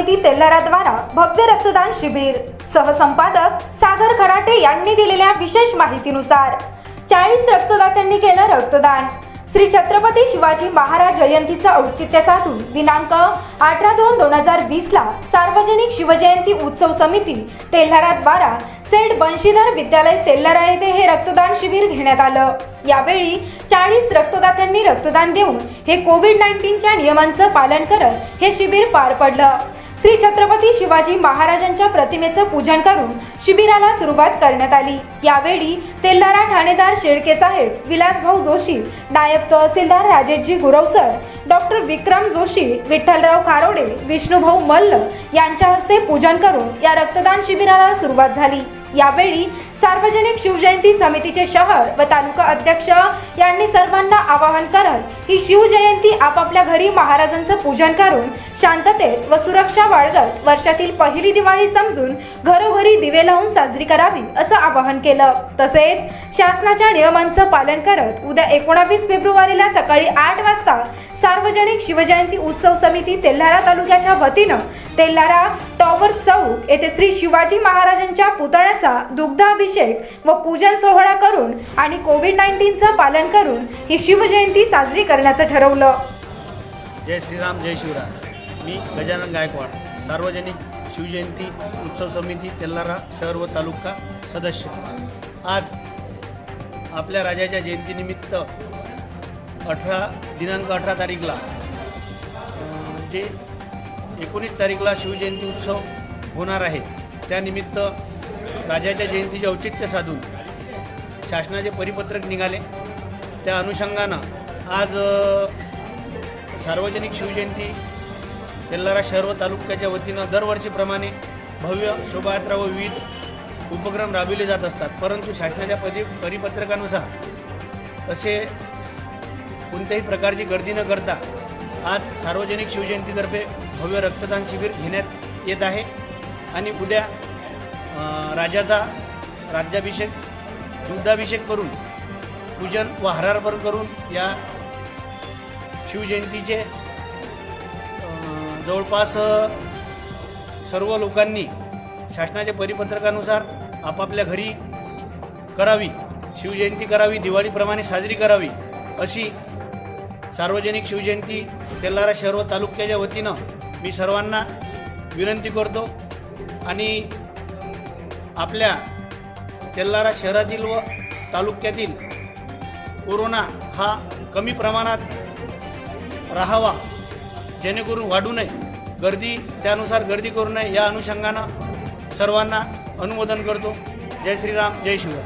समिती समिती तेल्लाराद्वारा भव्य रक्तदान शिबिर. सहसंपादक सागर खराटे यांनी दिलेल्या विशेष माहितीनुसार चाळीस रक्तदात्यांनी केलं रक्तदान. श्री छत्रपती शिवाजी महाराज जयंतीचं औचित्य साधून दिनांक अठरा दोन दोन हजार वीसला सार्वजनिक शिवजयंती उत्सव समिती तेल्हाराद्वारा सेठ बंशीधर विद्यालय तेल्हारा येथे हे रक्तदान शिबिर घेण्यात आलं. यावेळी चाळीस रक्तदात्यांनी रक्तदान देऊन हे कोविड नाईन्टीनच्या नियमांचं पालन करत हे शिबिर पार पडलं. श्री छत्रपती शिवाजी महाराजांच्या प्रतिमेचं पूजन करून शिबिराला सुरुवात करण्यात आली. यावेळी तेल्लारा ठाणेदार शेळके साहेब विलासभाऊ जोशी नायब तहसीलदार राजेशजी गुरवसर डॉक्टर विक्रम जोशी विठ्ठलराव खारोडे विष्णुभाऊ मल्ल यांच्या हस्ते पूजन करून या रक्तदान शिबिराला सुरुवात झाली. यावेळी सार्वजनिक शिवजयंती समितीचे शहर व तालुका अध्यक्ष यांनी सर्वांना आवाहन करत ही शिवजयंती आपापल्या घरी महाराजांचं पूजन करून शांततेत व सुरक्षा बाळगत वर्षातील पहिली दिवाळी समजून घरोघरी दिवे लावून साजरी करावी असं आवाहन केलं. तसेच शासनाच्या नियमांचं पालन करत उद्या एकोणावीस फेब्रुवारीला सकाळी आठ वाजता सार्वजनिक शिवजयंती उत्सव समिती तेल्हारा तालुक्याच्या वतीनं तेल्हारा टॉवर चौक येथे श्री शिवाजी महाराजांच्या पुतळ्यात पुतळ्याचा दुग्धाभिषेक व पूजन सोहळा करून आणि कोविड नाईन्टीनचं पालन करून ही शिवजयंती साजरी करण्याचं ठरवलं. जय श्रीराम जय शिवराम मी गजानन गायकवाड. सार्वजनिक शिवजयंती उत्सव समिती तेल्लारा शहर व तालुका सदस्य. आज आपल्या राजाच्या जयंतीनिमित्त अठरा दिनांक अठरा तारीखला जे एकोणीस तारीखला शिवजयंती उत्सव होणार आहे त्यानिमित्त राजाच्या जयंतीचे औचित्य साधून शासनाचे परिपत्रक निघाले. त्या अनुषंगानं आज सार्वजनिक शिवजयंती तेल्लारा शहर व तालुक्याच्या वतीनं दरवर्षीप्रमाणे भव्य शोभायात्रा व विविध उपक्रम राबविले जात असतात. परंतु शासनाच्या परि परिपत्रकानुसार तसे कोणत्याही प्रकारची गर्दी न करता आज सार्वजनिक शिवजयंतीतर्फे भव्य रक्तदान शिबिर घेण्यात येत आहे. आणि उद्या राजाचा राज्याभिषेक दुग्धाभिषेक करून पूजन व हारार्पण करून या शिवजयंतीचे जवळपास सर्व लोकांनी शासनाच्या परिपत्रकानुसार आपापल्या घरी करावी शिवजयंती करावी दिवाळीप्रमाणे साजरी करावी अशी सार्वजनिक शिवजयंती तेल्लारा शहर व तालुक्याच्या वतीनं मी सर्वांना विनंती करतो. आणि आपल्या तेल्लारा शहरातील व तालुक्यातील कोरोना हा कमी प्रमाणात राहावा जेणेकरून वाढू नये. गर्दी त्यानुसार गर्दी करू नये या अनुषंगानं सर्वांना अनुमोदन करतो. जय श्रीराम जय शिवराय.